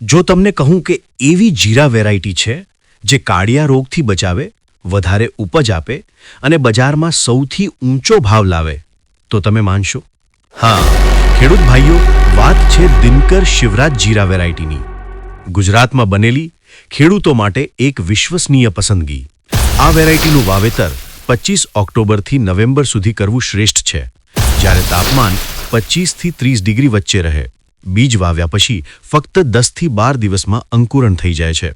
જો તમને કહું કે એવી જીરા વેરાયટી છે જે કાળિયા રોગથી બચાવે, વધારે ઉપજ આપે અને બજારમાં સૌથી ઊંચો ભાવ લાવે, તો તમે માનશો? હા, ખેડૂત ભાઈઓ, વાત છે દિનકર શિવરાજ જીરા વેરાયટીની. ગુજરાતમાં બનેલી ખેડૂતો માટે એક વિશ્વસનીય પસંદગી. આ વેરાયટીનું વાવેતર પચીસ ઓક્ટોબરથી નવેમ્બર સુધી કરવું શ્રેષ્ઠ છે, જ્યારે તાપમાન પચીસથી ત્રીસ ડિગ્રી વચ્ચે રહે. બીજ વાવ્યા પછી ફક્ત દસથી બાર દિવસમાં અંકુરણ થઈ જાય છે.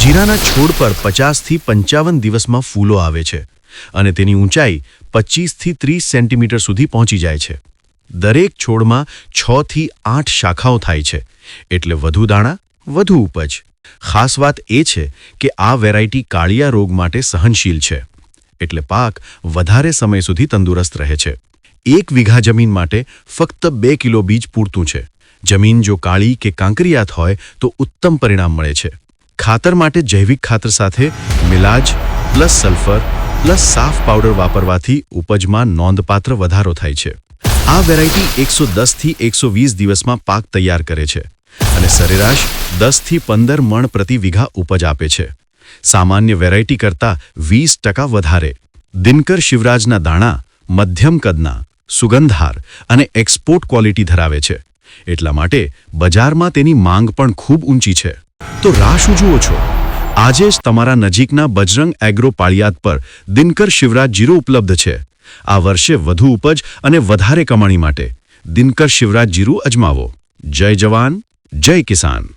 જીરાના છોડ પર પચાસથી પંચાવન દિવસમાં ફૂલો આવે છે અને તેની ઊંચાઈ પચીસથી ત્રીસ સેન્ટીમીટર સુધી પહોંચી જાય છે. દરેક છોડમાં છથી આઠ શાખાઓ થાય છે, એટલે વધુ દાણા, વધુ ઉપજ. ખાસ વાત એ છે કે આ વેરાયટી કાળિયા રોગ માટે સહનશીલ છે, એટલે પાક વધારે સમય સુધી તંદુરસ્ત રહે છે. એક વીઘા જમીન માટે ફક્ત બે કિલો બીજ પૂરતું છે. જમીન જો કાળી કે કાંકરિયાત હોય તો ઉત્તમ પરિણામ મળે છે. ખાતર માટે જૈવિક ખાતર સાથે મિલાજ પ્લસ સલ્ફર પ્લસ સાફ પાવડર વાપરવાથી ઉપજમાં નોંધપાત્ર વધારો થાય છે. આ વેરાયટી એકસો દસથી એકસો વીસ દિવસમાં પાક તૈયાર કરે છે અને સરેરાશ દસથી પંદર મણ પ્રતિ વીઘા ઉપજ આપે છે. સામાન્ય વેરાયટી કરતાં વીસ ટકા વધારે. દિનકર શિવરાજના દાણા, મધ્યમ કદના સુગંધાર અને એક્સપોર્ટ ક્વોલિટી ધરાવે છે. એટલા માટે બજારમાં તેની માંગ પણ ખૂબ ઊંચી છે. તો રાહ શું જુઓ છો? આજે જ તમારા નજીકના બજરંગ એગ્રો પાળિયાદ પર દિનકર શિવરાજ જીરો ઉપલબ્ધ છે. આ વર્ષે વધુ ઉપજ અને વધારે કમાણી માટે દિનકર શિવરાજ જીરું અજમાવો. જય જવાન, જય કિસાન.